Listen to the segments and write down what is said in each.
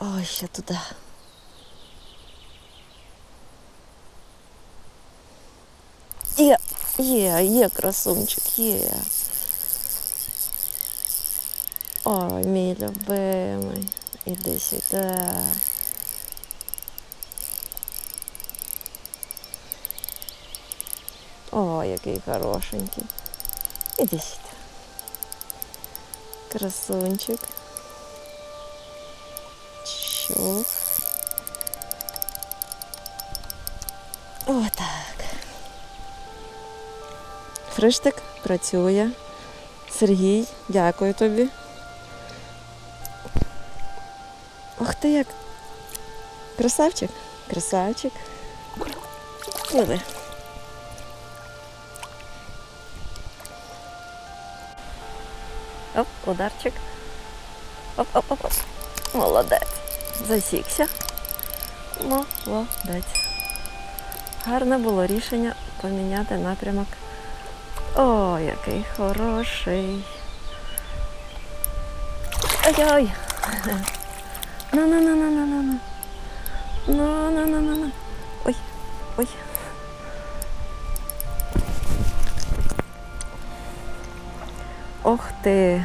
Ой, ще туди. Є, є, є красунчик, є. Ой, мій любимий. Іди сюди. О, який хорошенький. Іди сюди. Красунчик. Чух. Отак. Фриштик працює. Сергій, дякую тобі. Ох ти як. Красавчик? Красавчик. Пливи. Оп, ударчик. Оп, оп, оп, оп. Молодець. Засікся. Молодець. Гарне було рішення поміняти напрямок. О, який хороший. Ой-ой. На-на-на-на-на-на. На-на-на-на-на. Ой, ой. Ох ти.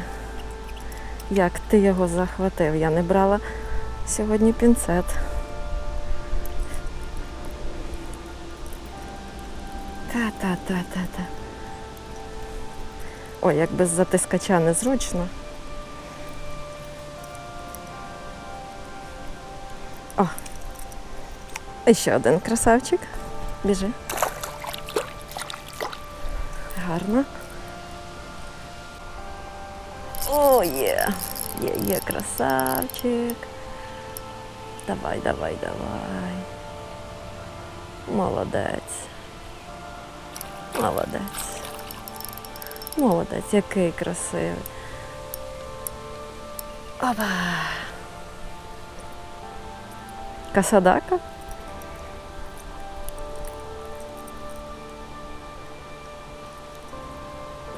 Як ти його захватив. Я не брала сьогодні пінцет. Та-та-та-та-та. Ой, як без затискача незручно. О! І ще один красавчик. Біжи. Гарно. О, є. Є, є красавчик. Давай, давай, давай. Молодець. Молодець. Молодець, який красивий. Опа. Касадака?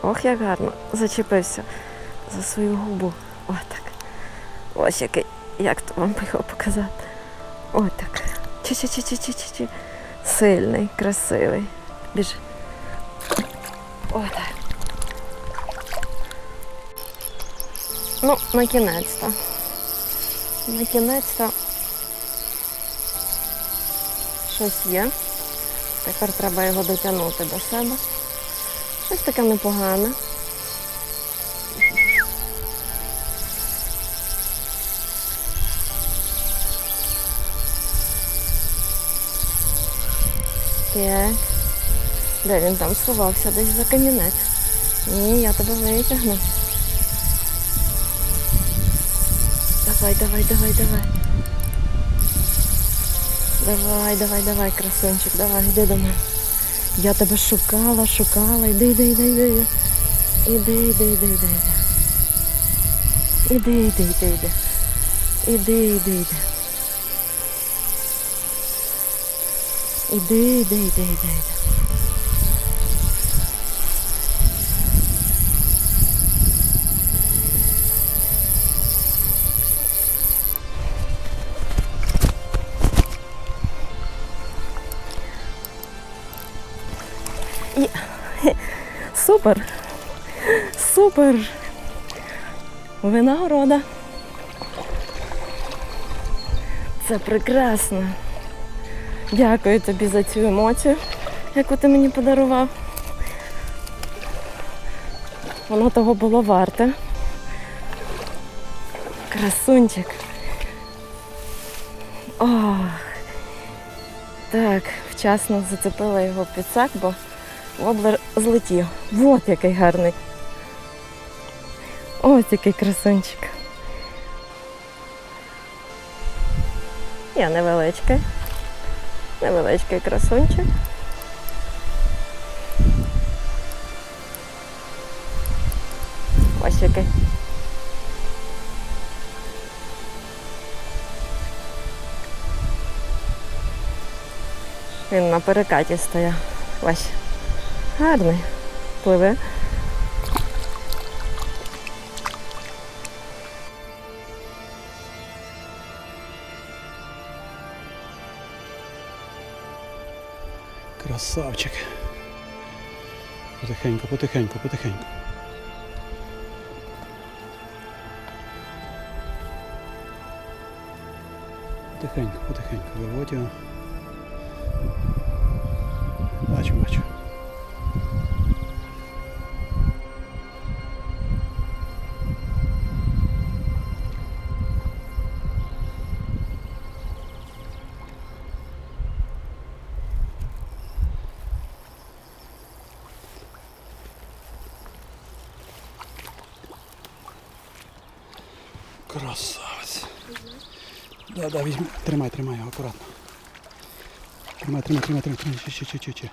Ох, як гарно. Зачепився за свою губу. Отак. Ось який. Як то вам його показати? Отак. Чи-чи-чи-чи-чи-чи. Сильний, красивий. Біжи. Отак. Ну, на кінець-то. На кінець-то щось є. Тепер треба його дотягнути до себе. Щось таке непогане. Так. Де він там сховався десь за камінець? Ні, я тебе витягну. Давай, давай, давай, давай. Давай, давай, давай, красунчик, давай, йди до мене. Я тебе шукала, шукала, іди, іди, іди, іди. Іди, іди, іди, іди, іди. Іди, іди, іди, іди. Іди, іди, іди. Іди, іди, іди, іди. Супер! Супер! Винагорода. Це прекрасно. Дякую тобі за цю емоцію, яку ти мені подарував. Воно того було варте. Красунчик. Ох. Так, вчасно зацепила його під сак, бо воблер злетів. Вот який гарний. Ось який красунчик. Я невеличкий. Невеличкий красунчик. Ось який. Він на перекаті стояв. Ось. Гарний. Пливе. Красавчик. Потихеньку, потихеньку, потихеньку. Потихеньку, потихеньку виводь його. Красавець. Да, да, візьми. Тримай, тримай акуратно. Тримай, тримай, тримай, тримай, тримай. Ще, ще, ще, ще.